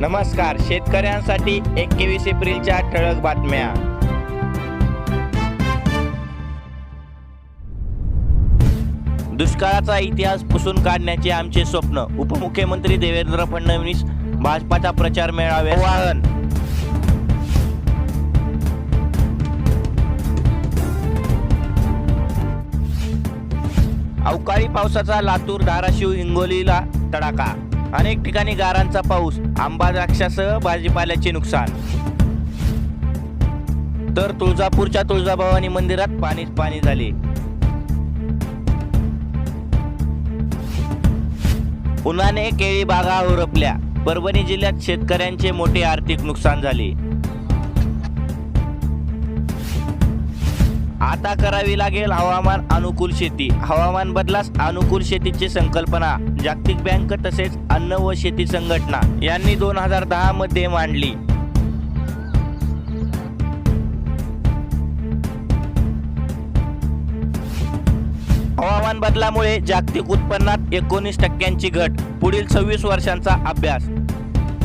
नमस्कार शेतकऱ्यांसाठी एकवीस एप्रिलच्या ठळक बातम्या. दुष्काळाचा इतिहास पुसून काढण्याचे आमचे स्वप्न. उपमुख्यमंत्री देवेंद्र फडणवीस भाजपाचा प्रचार मेळावे आवाहन अवकाळी पावसाचा लातूर धाराशिव हिंगोलीला तडाखा अनेक ठिकाणी गारांचा पाऊस आंबा द्राक्षासह भाजीपाल्याचे नुकसान. तर तुळजापूरच्या तुळजाभवानी मंदिरात पाणीच पाणी झाले. उन्हाने केळी बागा होरपल्या परभणी जिल्ह्यात शेतकऱ्यांचे मोठे आर्थिक नुकसान झाले. आता करावी लागेल हवामान अनुकूल शेती. हवामान बदलास अनुकूल शेतीची संकल्पना. जागतिक बँक तसेच अन्न व शेती संघटना यांनी दोन हजार दहा मध्ये मांडली. हवामान बदलामुळे जागतिक उत्पन्नात एकोणीस टक्क्यांची घट. पुढील सव्वीस वर्षांचा अभ्यास.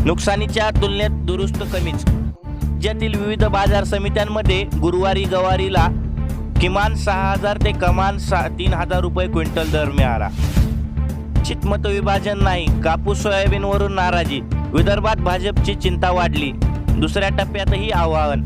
नुकसानीच्या तुलनेत दुरुस्त कमीच. राज्यातील विविध बाजार समित्यांमध्ये गुरुवारी गवारीला किमान सहा हजार ते कमान सा तीन हजार रुपये क्विंटल दर मिळाला. चितमत विभाजन नाही कापूस सोयाबीनवरून नाराजी. विदर्भात भाजपची चिंता वाढली. दुसऱ्या टप्प्यातही आव्हान.